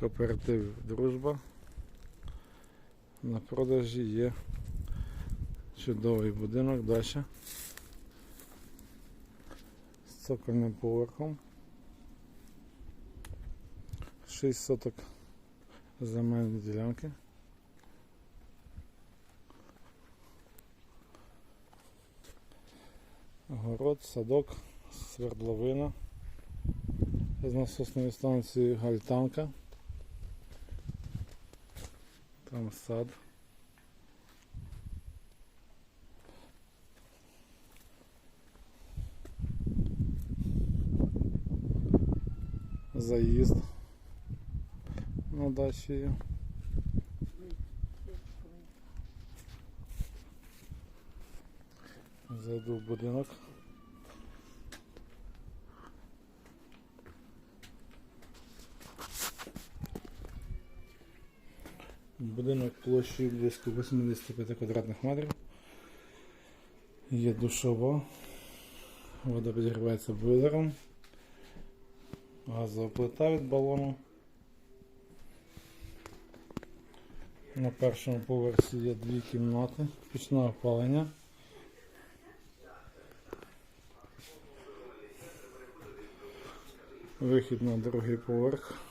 Кооператив Дружба. На продажі є чудовий будинок дача з цокольним поверхом. 6 соток земельної ділянки. Город, садок, свердловина. З насосної станції Гальтанка. Там сад. Заїзд на дачі є. Зайду в будинок. Будинок площею близько 85 квадратних метрів. Є душова. Вода підігрівається бойлером. Газова плита від балону. На першому поверсі є дві кімнати, пічне опалення. Вихід на другий поверх.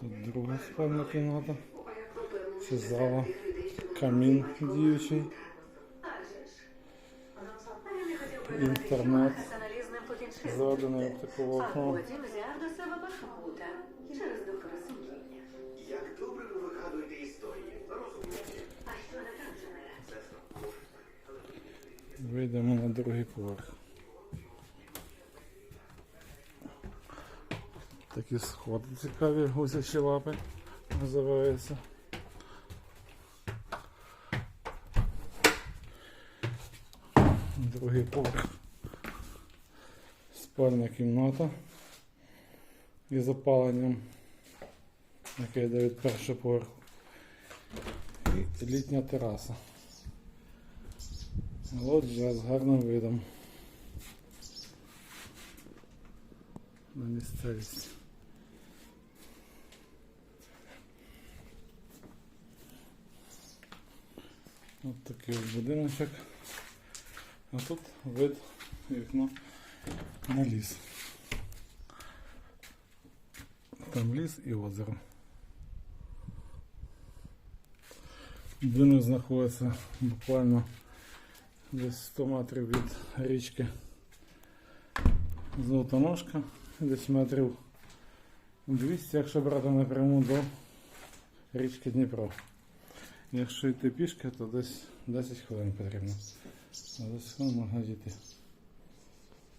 Тут друга спальна кімната. Це зала. Камін діючий. Інтернет. Заданий такого окно. Вийдемо на другий поверх. Такі сходи цікаві, гусячі лапи називаються. Другий поверх. Спальня кімната із опаленням, яке йде від першого поверху. І літня тераса. Лоджія з гарним видом. На місцевість. Ось такий от будиночок. А тут вид вікно на ліс. Там ліс і озеро. Будинок знаходиться буквально десь 100 метрів від річки Золотоножка, десь метрів 200, якщо брати напряму до річки Дніпро. Якщо йти пішки, то десь 10 хвилин потрібно. А 10 хвилин можна дійти.